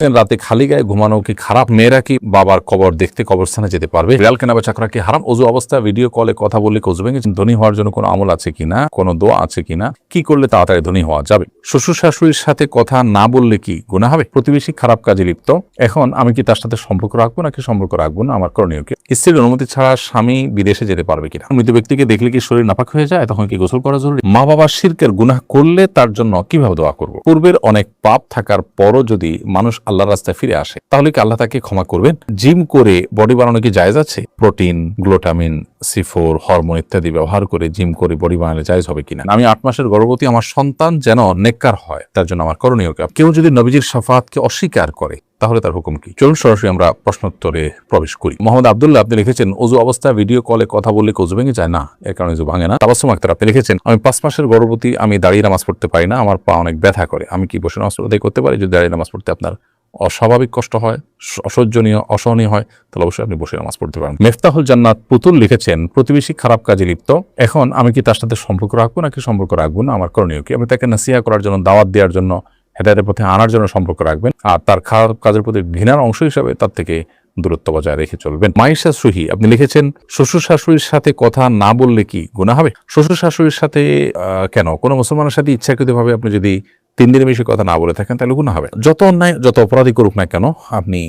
রাতে খালি গায়ে ঘুমানো কি খারাপ? মেয়েরা কি বাবার কবর দেখতে কবরস্থানে যেতে পারবে? রিয়াল কেনা বেচা করা কি হারাম? অজু অবস্থা ভিডিও কলে কথা বললে কজু ভেঙে ধনী হওয়ার জন্য কোনো আমল আছে কিনা কোনো দোয়া আছে কিনা কি করলে তাড়াতাড়ি ধনী হওয়া যাবে? শ্বশুর শাশুড়ির সাথে কথা না বললে কি গুণা হবে? প্রতিবেশী খারাপ কাজে লিপ্ত। এখন আমি কি তার সাথে সম্পর্ক রাখব নাকি সম্পর্ক রাখব না? আমার করণীয় কি? স্ত্রীর অনুমতি ছাড়া স্বামী বিদেশে যেতে পারবে কিনা? মৃত ব্যক্তিকে দেখলে কি শরীর নাপাক হয়ে যায়? তখন কি গোসল করা জরুরি? মা বাবার শিরকের গুনাহ করলে তার জন্য কীভাবে দোয়া করব? পূর্বের অনেক পাপ থাকার পরও যদি মানুষ আল্লাহর রাস্তায় ফিরে আসে। তাহলে কি আল্লাহ তাকে ক্ষমা করবেন? জিম করে বডি বানানো কি জায়জ আছে? প্রোটিন, গ্লুটামিন সিফোর হরমোন ইত্যাদি ব্যবহার করে জিম করে বডি বানালে জায়জ হবে কিনা? আমি আট মাসের গর্ভবতী, আমার সন্তান যেন নেককার হয়, তার জন্য আমার করণীয়? কেউ যদি নবীজির সাফাতকে অস্বীকার করে, তাহলে তার হুকুম কি? চলুন সরাসরি আমরা প্রশ্নোত্তরে প্রবেশ করি। মোহাম্মদ আবদুল্লাহ, আপনি লিখেছেন, অজু অবস্থা ভিডিও কলে কথা বললে কজু ভেঙে যায়? না, এর কারণে অজু ভাঙে না। তাবাসুম আক্তার, আপনি লিখেছেন, আমি পাঁচ মাসের গর্ভবতী, আমি দাঁড়িয়ে নামাজ পড়তে পারি না, আমার পা অনেক ব্যথা করে। আমি কি বসে নামাজ করতে পারি? যদি দাঁড়িয়ে নামাজ পড়তে আপনার অস্বাভাবিক কষ্ট হয়, অসহ্যনীয়, অসহনীয় হয়, তাহলে অবশ্যই আপনি বসে নামাজ পড়তে পারেন। মেফতাহুল জান্নাত পুতুল লিখেছেন, প্রতিবেশী খারাপ কাজে লিপ্ত। এখন আমি কি তার সাথে সম্পর্ক রাখব নাকি সম্পর্ক রাখব না? আমার করণীয় কি? আমি তাকে নাসিয়া করার জন্য, দাওয়াত দেওয়ার জন্য, হেদায়তের পথে আনার জন্য সম্পর্ক রাখবেন। আর তার খারাপ কাজের প্রতি ঘৃণার অংশ হিসাবে তার থেকে দূরত্ব বজায় রেখে চলবেন। মাইশা সুহি আপনি লিখেছেন, শ্বশুর শাশুড়ির সাথে কথা না বললে কি গুণা হবে? শ্বশুর শাশুড়ির সাথে কেন? কোনো মুসলমানের সাথে ইচ্ছাকৃতভাবে আপনি যদি তিন দিনের বেশি কথা না বলে থাকেন তাহলে গুণা হবে যত অন্যায় যত অপরাধী করুক না কেন আপনি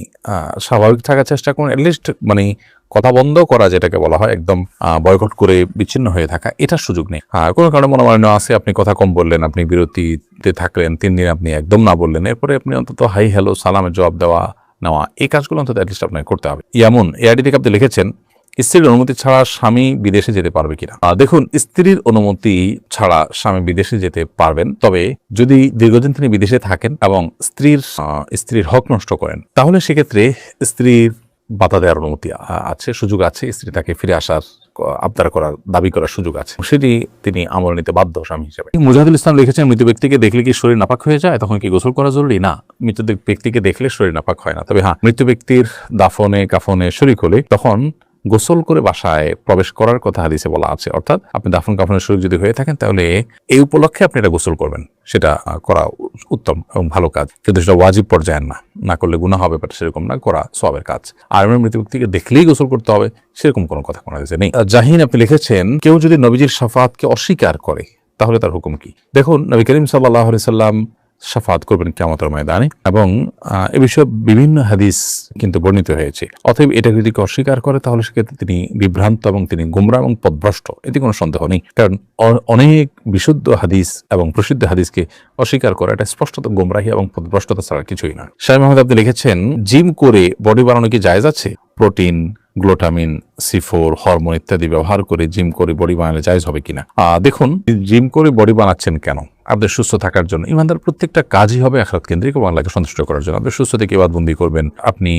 স্বাভাবিক থাকার চেষ্টা করুন অ্যাটলিস্ট মানে কথা বন্ধ করা যেটাকে বলা হয় একদম বয়কট করে বিচ্ছিন্ন হয়ে থাকা এটার সুযোগ নেই। আহ, কোনো কারণে মনোমালিন্য আছে আপনি কথা কম বললেন আপনি বিরতিতে থাকলেন তিন দিন আপনি একদম না বললেন এরপরে আপনি অন্তত হাই হ্যালো সালামের জবাব দেওয়া নেওয়া এই কাজগুলো অন্তত অ্যাটলিস্ট আপনাকে করতে হবে। ইয়ামুন এআইডি থেকে আপনি লিখেছেন স্ত্রীর অনুমতি ছাড়া স্বামী বিদেশে যেতে পারবে কিনা? দেখুন, স্ত্রীর অনুমতি ছাড়া স্বামী বিদেশে যেতে পারবেন, তবে যদি দীর্ঘদিন তিনি বিদেশে থাকেন এবং স্ত্রীর স্ত্রীর হক নষ্ট করেন, তাহলে সেক্ষেত্রে স্ত্রীর বাধা দেওয়ার অনুমতি আছে, সুযোগ আছে, স্ত্রী তাকে ফিরে আসার আবদার করার, দাবি করার সুযোগ আছে। সেটি তিনি আমল নিতে বাধ্য স্বামী হিসেবে। মুজাহিদুল ইসলাম লিখেছেন, মৃত ব্যক্তিকে দেখলে কি শরীর নাপাক হয়ে যায়? তখন কি গোসল করা জরুরি? না, মৃত ব্যক্তিকে দেখলে শরীর নাপাক হয় না। তবে হ্যাঁ মৃত ব্যক্তির দাফনে, কাফনে শরিক হলে তখন গোসল করে বাসায় প্রবেশ করার কথা হাদিসে বলা আছে। অর্থাৎ আপনি দাফন কাফনের সুযোগ যদি হয়ে থাকেন, তাহলে এই উপলক্ষে আপনি এটা গোসল করবেন। সেটা করা উত্তম এবং ভালো কাজ। কিন্তু সেটা ওয়াজিব পর্যায়ের না। না করলে গুণা হবে বাট সেরকম না, করা সবের কাজ। আর এমনি মৃত ব্যক্তিকে দেখলেই গোসল করতে হবে, সেরকম কোনো কথা কোনো হাদিসে নেই। জাহিন আপনি লিখেছেন, কেউ যদি নবীজির সাফাতকে অস্বীকার করে, তাহলে তার হুকুম কি? দেখুন, নবী করিম সাল্লাহ সাল্লাম সাফাত করবেন কেমতের ময়দানে এবং এ বিষয়ে বিভিন্ন হাদিস কিন্তু বর্ণিত হয়েছে। অতএব এটা যদি অস্বীকার করে, তাহলে সেক্ষেত্রে তিনি বিভ্রান্ত এবং তিনি গুমরা এবং পদভ্রষ্ট। এতে কোনো সন্দেহ নেই। কারণ অনেক বিশুদ্ধ হাদিস এবং প্রসিদ্ধ হাদিসকে অস্বীকার করা, এটা স্পষ্টত গুমরাহি এবং পদভ্রষ্টতা ছাড়া কিছুই না শাহ মোহাম্মদ আপনি লিখেছেন, জিম করে বডি বানানো কি জায়েজ আছে? প্রোটিন, গ্লোটামিন সিফোর হরমোন ইত্যাদি ব্যবহার করে জিম করে বডি বানালে জায়েজ হবে কিনা? দেখুন, জিম করে বডি বানাচ্ছেন কেন? আপনাদের সুস্থ থাকার জন্য। ইমানদার প্রত্যেকটা কাজই হবে আখরাত কেন্দ্রিক এবং আল্লাহকে সন্তুষ্ট করার জন্য। আপনি সুস্থ থেকে ইবাদবন্দি করবেন। আপনি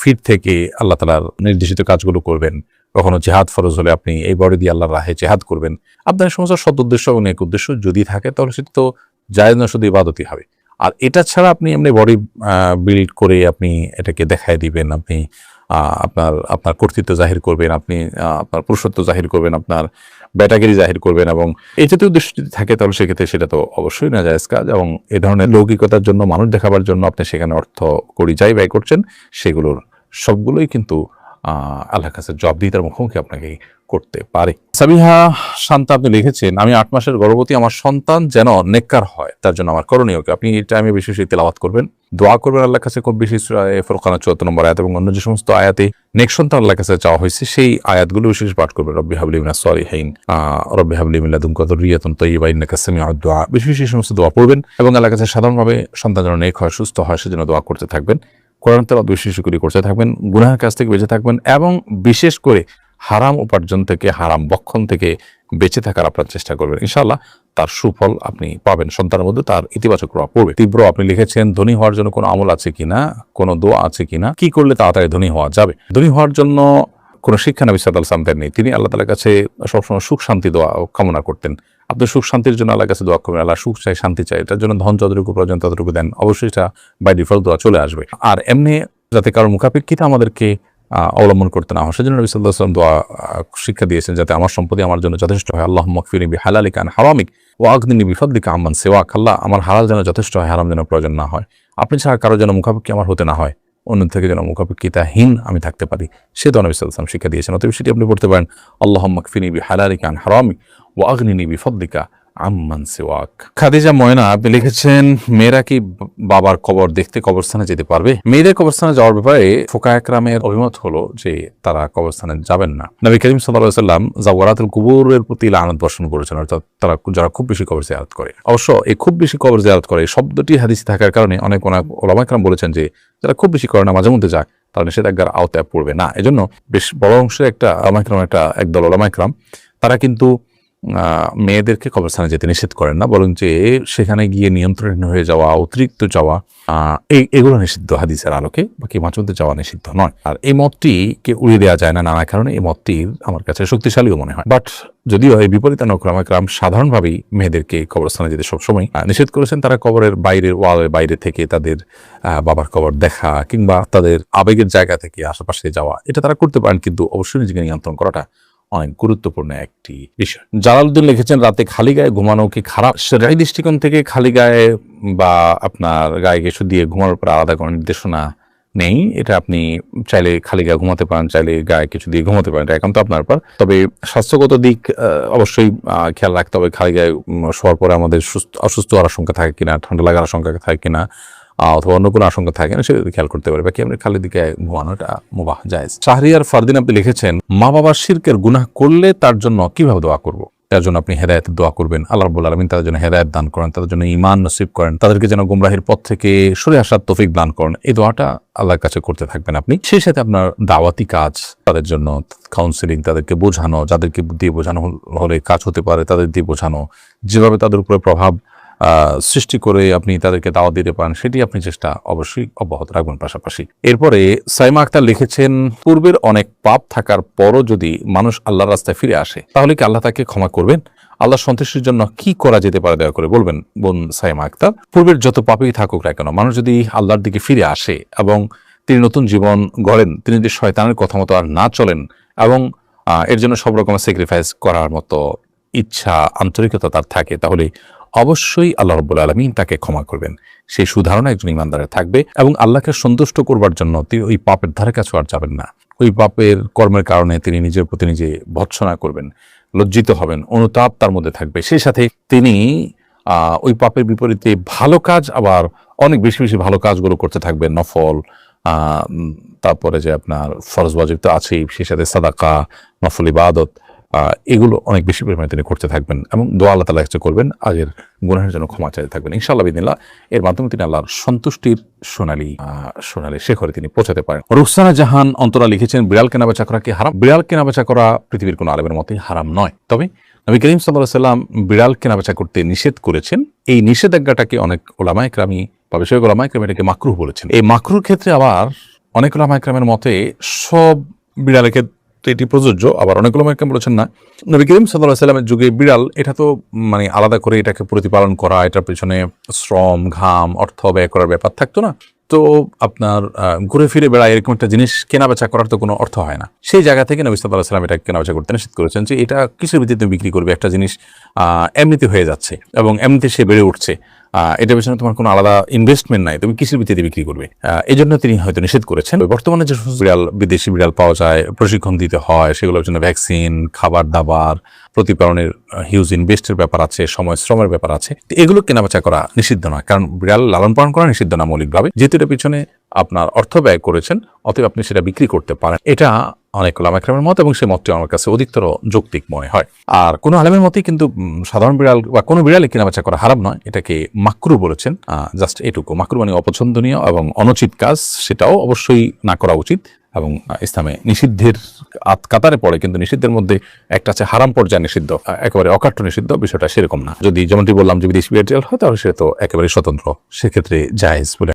ফিট থেকে আল্লাহ তালার নির্দেশিত কাজগুলো করবেন। কখনো জেহাদ ফরজ হলে আপনি এই বডি দিয়ে আল্লাহর রাহে জেহাদ করবেন। আপনার সমস্ত সদ উদ্দেশ্য এবং এক উদ্দেশ্য যদি থাকে তাহলে সেটা তো জায়েজ না শুধু ইবাদতই হবে। আর এটা ছাড়া আপনি এমনি বডি বিল্ড করে আপনি এটাকে দেখায় দিবেন। আপনি আপনার আপনার কর্তৃত্ব জাহির করবেন, আপনি আপনার পুরুষত্ব জাহির করবেন, আপনার ব্যাটাগিরি জাহির করবেন এবং এই জাতীয় উদ্দেশ্য যদি থাকে তাহলে সেক্ষেত্রে সেটা তো অবশ্যই না যায় কাজ এবং এ ধরনের লৌকিকতার জন্য, মানুষ দেখাবার জন্য আপনি সেখানে অর্থ করি যাই ব্যয় করছেন, সেগুলোর সবগুলোই কিন্তু আল্লাহ কাছে জবাবদিহিতার মুখোমুখি আপনাকে করতে পারে। সাবিহা শান্তা আপনি লিখেছেন, আমি আট মাসের গর্ভবতী, আমার সন্তান যেন নেককার হয়, তার জন্য আমার করণীয় কি? আপনি এই টাইমে বেশি বেশি তেলাওয়াত করবেন, দোয়া করবেন আল্লাহ কাছে, খুব বেশি ফরকানা চুয়াত্তর নম্বর আয়াত এবং অন্য যে সমস্ত আয়াতে নেক সন্তান আল্লাহ কাছে চাওয়া হয়েছে, সেই আয়াতগুলো বিশেষ পাঠ করবেন, রব্বি হাবলি মিনা সরি হাইন রব্বি হাবলি মিল্লা দুম কত রিয়াতন তৈবা ইন্নাকা সামিউদ দোয়া বেশি বেশি সমস্ত দোয়া পড়বেন এবং আল্লাহর কাছে সাধারণভাবে সন্তান যেন নেক হয়, সুস্থ হয়, সেজন্য দোয়া করতে থাকবেন। কোরআন তেলাওয়াত বেশি বেশি করে করতে থাকবেন, গুনাহের কাছ থেকে বেঁচে থাকবেন এবং বিশেষ করে হারাম উপার্জন থেকে, হারাম বক্ষণ থেকে বেঁচে থাকার আপনার চেষ্টা করবেন। ইনশাআল্লাহ তার সুফল আপনি পাবেন। সন্তানের মধ্যে তার ইতিবাচক প্রভাব পড়বে। তীব্র আপনি লিখেছেন, ধনী হওয়ার জন্য কোনো আমল আছে কিনা কোনো দোয়া আছে কিনা কি করলে তাড়াতাড়ি ধনী হওয়া যাবে? ধনী হওয়ার জন্য কোনো শিক্ষা নবী সাল্লাহ সামতেন নেই তিনি আল্লাহ তালার কাছে সবসময় সুখ, শান্তি, দোয়া কামনা করতেন। আপনি সুখ, শান্তির জন্য আল্লাহর কাছে দোয়া করবেন। আল্লাহ সুখ চাই, শান্তি চাই। এটার জন্য ধন যতটুকু প্রয়োজন ততটুকু দেন। অবশ্যই এটা বাই ডিফল্ট দোয়া চলে আসবে। আর এমনি যাতে কারোর মুখাপেক্ষিতে আমাদেরকে অবলম্বন করতে না হয় সেজন্য নবী সাল্লাহ দোয়া শিক্ষা দিয়েছেন যাতে আমার সম্পত্তি আমার জন্য যথেষ্ট হয়। আল্লাহ মকফিনী বি হালালিক আন হারামিক ও আগদিনী বিফদ্দিকা আম্মান সেওয়াক। আল্লাহ, আমার হালাল যেন যথেষ্ট হয়, হারাম যেন প্রয়োজন না হয়। আপনি ছাড়া কারও যেন মুখাপেক্ষি আমার হতে না হয় অন্য থেকে যেন মুখাপেক্ষিতাহীন আমি থাকতে পারি। সে তো নবী সাল্লাম শিক্ষা দিয়েছেন। অতএব সেটি আপনি পড়তে পারেন। আল্লাহ মাকফিনি বি হালারিকা আন হারামি ও আগ্নিনি বি ফদ্দিকা আম্মান সেওয়াক। খাদিজা ময়না, আপনি লিখেছেন, মেয়েরা কি বাবার কবর দেখতে কবরস্থানে যেতে পারবে? মেয়েদের কবরস্থানে যাওয়ার ব্যাপারে ফোকা একরামের অভিমত হলো যে তারা কবরস্থানে যাবেন না। নবী করিম সাল্লাম জাওয়ারাতুল কুবুরের প্রতি লানত বর্ষণ করেছেন, অর্থাৎ তারা যারা খুব বেশি কবর জিয়ারত করে। অবশ্য এই খুব বেশি কবর জিয়ারত করে শব্দটি হাদিস থাকার কারণে অনেক অনেক ওলামাইকরাম বলেছেন যে যারা খুব বেশি করে না মাঝে মধ্যে যাক, তারা নিষেধাজ্ঞার আওতায় পড়বে না। এজন্য বেশ বড় অংশের একটা ওলামাইকরাম একটা একদল ওলামাইকরাম তারা কিন্তু মেয়েদেরকে কবরস্থানে যেতে নিষেধ করেন না বরং যে সেখানে গিয়ে নিয়ন্ত্রণ হয়ে যাওয়া, অতিরিক্ত যাওয়া এই, এগুলো নিষিদ্ধ হাদিসের আলোকে, বাকি মাঝে মধ্যে যাওয়া নিষিদ্ধ নয়। আর এই মতটিকে উড়িয়ে দেওয়া যায় না নানা কারণে, এই মতটি আমার কাছে শক্তিশালীও মনে হয়। বাট যদিও এই বিপরীত নক্রমাক্রাম সাধারণভাবেই মেয়েদেরকে কবরস্থানে যেতে সবসময় নিষেধ করেছেন, তারা কবরের বাইরের ওয়ালের বাইরে থেকে তাদের বাবার কবর দেখা কিংবা তাদের আবেগের জায়গা থেকে আশেপাশে যাওয়া, এটা তারা করতে পারেন, কিন্তু অবশ্যই নিজেকে নিয়ন্ত্রণ করাটা অনেক গুরুত্বপূর্ণ একটি বিষয়। জালালউদ্দিন লিখেছেন, রাতে খালি গায়ে ঘুমানো কি খারাপ? সেরাই দৃষ্টিকোণ থেকে খালি গায়ে বা আপনার গায়ে কিছু দিয়ে ঘুমানোর পর আলাদা কোনো নির্দেশনা নেই। এটা আপনি চাইলে খালি গায়ে ঘুমাতে পারেন, চাইলে গায়ে কিছু দিয়ে ঘুমাতে পারেন, এটা একান্ত আপনার পর তবে স্বাস্থ্যগত দিক অবশ্যই খেয়াল রাখতে হবে, খালি গায়ে শোয়ার পরে আমাদের সুস্থ, অসুস্থ হওয়ার আশঙ্কা থাকে কিনা, ঠান্ডা লাগার আশঙ্কা থাকে কিনা অথবা অন্য কোনো আশঙ্কা থাকে না, সেটা খেয়াল করতে পারে। বাকি আপনি খালি দিকে ঘুমানোটা মুবাহ যায় শাহরিয়ার ফারদিন আপনি লিখেছেন, মা বাবার শিরকের গুনাহ করলে তার জন্য কীভাবে দোয়া করব? তার জন্য আপনি হেদায়তের দোয়া করবেন। আল্লাহ রাব্বুল আলমিন তাদের জন্য হেদায়ত দান করেন, তাদের জন্য ইমান নসিব করেন, তাদেরকে যেন গুমরাহির পথ থেকে সরে আসার তফিক দান করেন। এই দোয়াটা আল্লাহর কাছে করতে থাকবেন আপনি। সেই সাথে আপনার দাওয়াতি কাজ, তাদের জন্য কাউন্সিলিং তাদেরকে বোঝানো, যাদেরকে দিয়ে বোঝানো হলে কাজ হতে পারে, তাদের দিয়ে বোঝানো, যেভাবে তাদের উপরে প্রভাব সৃষ্টি করে আপনি তাদেরকে দাওয়া দিতে পারেন, সেটি আপনি চেষ্টা অবশ্যই অব্যাহত রাখবেন পাশাপাশি। এরপরে সাইমা আক্তার লিখেছেন, পূর্বের অনেক পাপ থাকার পরও যদি মানুষ আল্লাহর রাস্তায় ফিরে আসে, তাহলে কি আল্লাহ তাকে ক্ষমা করবেন? আল্লাহ সন্তুষ্টির জন্য কি করা যেতে পারে দয়া করে বলবেন? বোন সাইমা আক্তার, পূর্বের যত পাপই থাকুক না কেন, মানুষ যদি আল্লাহর দিকে ফিরে আসে এবং তিনি নতুন জীবন গড়েন, তিনি যদি শয়তানের কথা মতো আর না চলেন এবং এর জন্য সব রকমের স্যাক্রিফাইস করার মতো ইচ্ছা, আন্তরিকতা তার থাকে, তাহলে অবশ্যই আল্লাহ রব্বুল আলমিন তাকে ক্ষমা করবেন। সেই সুধারণা একজন ইমানদারের থাকবে এবং আল্লাহকে সন্তুষ্ট করবার জন্য তিনি ওই পাপের ধারে কাছে আর যাবেন না। ওই পাপের কর্মের কারণে তিনি নিজের প্রতি নিজে ভৎসনা করবেন, লজ্জিত হবেন, অনুতাপ তার মধ্যে থাকবে। সেই সাথে তিনি ওই পাপের বিপরীতে ভালো কাজ আবার অনেক বেশি বেশি ভালো কাজগুলো করতে থাকবেন, নফল তারপরে যে আপনার ফরজ ওয়াজিব তো আছেই, সেই সাথে সাদাকা, নফল ইবাদত এগুলো অনেক বেশি পরিমাণে তিনি করতে থাকবেন এবং দোয়া আল্লাহ তালা কাছে করবেন, আগের গুনাহের জন্য ক্ষমা চাইতে থাকবেন। ইনশাআল্লাহ বিদিল্লাহ এর মাধ্যমে তিনি আল্লাহর সন্তুষ্টির সোনালী সোনালী শেখরে তিনি পৌঁছাতে পারেন। রুকসানা জাহান অন্তরা লিখেছেন, বিড়াল কেনাবেচা করা কি হারাম? বিড়াল কেনাবেচা করা পৃথিবীর কোনো আলেমের মতেই হারাম নয়। তবে নবী করিম সাল্লাহ সাল্লাম বিড়াল কেনাবেচা করতে নিষেধ করেছেন। এই নিষেধাজ্ঞাটাকে অনেক ওলামায় ক্রামী বা বিষয় ওলামায় ক্রামী এটাকে মাকরুহ বলেছেন। এই মাকরুর ক্ষেত্রে আবার অনেক ওলামায় ক্রামের মতে সব বিড়ালের ক্ষেত্রে এটি প্রযোজ্য, আবার অনেকগুলো ক্রাম বলেছেন না। নবী করিম সাল্লাহ সাল্লামের যুগে বিড়াল, এটা তো মানে আলাদা করে এটাকে প্রতিপালন করা, এটার পেছনে শ্রম, ঘাম, অর্থ ব্যয় করার ব্যাপার থাকতো না। তো আপনার ঘুরে ফিরে বেড়ায় এরকম একটা জিনিস কেনাবেচা করার তো কোনো অর্থ হয় না। সেই জায়গা থেকে নবী সাল্লাহ সাল্লাম এটা কেনাবেচা করতে নিষেধ করেছেন যে এটা কিসের ভিত্তিতে বিক্রি করবে? একটা জিনিস এমনিতে হয়ে যাচ্ছে এবং এমনিতে সে বেড়ে উঠছে। এটার পেছনে তোমার কোনো আলাদা ইনভেস্টমেন্ট নাই। তুমি কিসের ভিত্তিতে বিক্রি করবে। এই জন্য তিনি হয়তো নিষেধ করেছেন। বর্তমানে যে বিড়াল, বিদেশি বিড়াল পাওয়া যায়, প্রশিক্ষণ দিতে হয়, সেগুলোর জন্য ভ্যাকসিন খাবার দাবার, প্রতিপালনের হিউজ ইনভেস্টের ব্যাপার আছে, সময় শ্রমের ব্যাপার আছে। এগুলো কেনাবেচা করা নিষিদ্ধ নয়। কারণ বিড়াল লালন পালন করা নিষিদ্ধ না মৌলিকভাবে। যেহেতু এটার পিছনে আপনার অর্থ ব্যয় করেছেন, অতএব আপনি সেটা বিক্রি করতে পারেন। এটা অনেক ওলামাক্রামের মত এবং সেই মতটি আমার কাছে অধিকতর যৌক্তিক মনে হয়। আর কোনো আলেমের মতেই কিন্তু সাধারণ বিড়াল বা কোনো বিড়ালে কেনাবেচা করা হারাম নয়। এটাকে মাকরু বলেছেন। জাস্ট এটুকু। মাকরু মানে অপছন্দনীয় এবং অনুচিত কাজ, সেটাও অবশ্যই না করা উচিত এবং ইসলামে নিষিদ্ধের আত- কাতারে পড়ে, কিন্তু নিষিদ্ধের মধ্যে একটা আছে হারাম পর্যায়ে নিষিদ্ধ একেবারে অকাট্য নিষিদ্ধ, বিষয়টা সেরকম না। যদি যেমনটি বললাম যে বিদেশি বিড়াল হয়, তাহলে সে তো একেবারে স্বতন্ত্র, সেক্ষেত্রে জায়েজ বলে